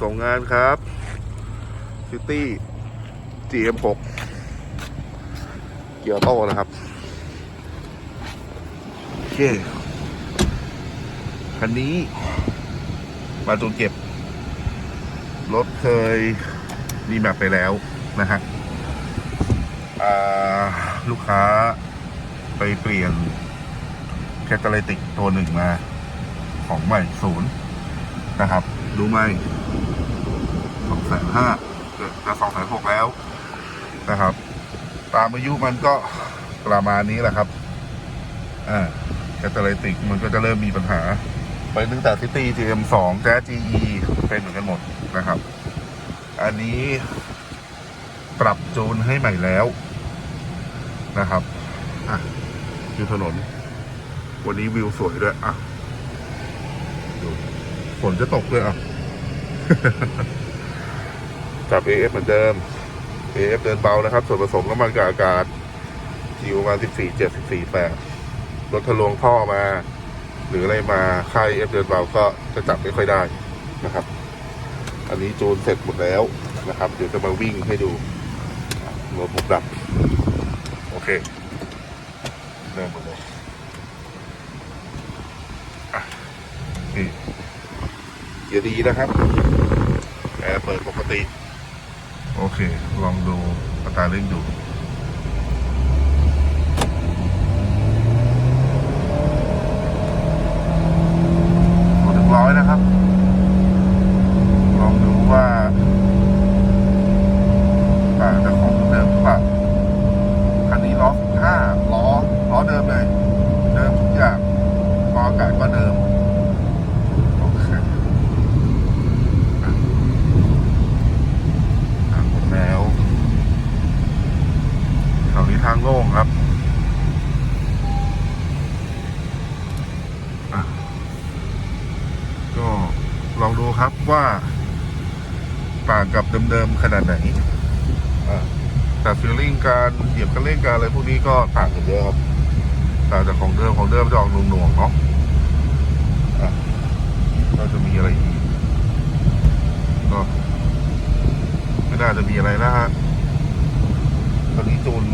ส่งงานครับซิตี้ GM6 เกียร์โต้นะครับ โอเค คันนี้ มาจูนเก็บ รถเคยรีแมปไปแล้วนะฮะลูกค้าไปเปลี่ยนแคตตาลิติกตัวหนึ่งมา ของใหม่ศูนย์นะครับ รู้ไหม แสนห้าจะสองแสนหกแล้วนะครับ ตามอายุมันก็ประมาณนี้แหละครับ อ่าแคตตาลิติกมันก็จะเริ่มมีปัญหา ไปตั้งแต่ซิตี้ GM2 แจ๊ GE เป็นเหมือนกันหมดนะครับ อันนี้ปรับจูนให้ใหม่แล้วนะครับอะอยู่ถนน วันนี้วิวสวยด้วย อะฝนจะตกเลยอะ จับ AF เหมือนเดิม AF เดินเบานะครับ ส่วนผสมน้ำมันกับอากาศอยู่ประมาณ14 7 14 8รถทะลวงท่อมา หรืออะไรมาค่าย AF เดินเบาก็จะจับไม่ค่อยได้นะครับ อันนี้จูนเสร็จหมดแล้วนะครับ เดี๋ยวจะมาวิ่งให้ดูรถผมดับ โอเคเริ่มหมดเลยอะนี่เกียร์ดีนะครับแอร์เปิดปกติ โอเค ลองดูอัตราเร่งดู ตัวถึงร้อยนะครับ ลองดูว่าต่างจากของเดิมหรือเปล่าคันนี้ล้อห้าล้อ ล้อเดิมเลย เดิมทุกอย่างกออากาศก็เดิม โอเคอะอะหมดแล้วแถวนี้ทางโล่งครับอะ ก็ ลองดูครับว่าต่างกับเดิมๆขนาดไหนแต่ฟีลลิ่งการเหยียบคันเร่งการอะไรพวกนี้ก็ต่างกันเยอะครับต่างจากของเดิมของเดิมจะออกหน่วงๆเนาะอะก็จะมีอะไรอีกก็ไม่น่าจะมีอะไรนะฮะตอนนี้จูน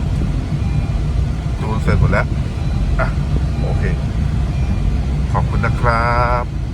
จูนเสร็จหมดแล้วอะโอเค ขอบคุณนะครับ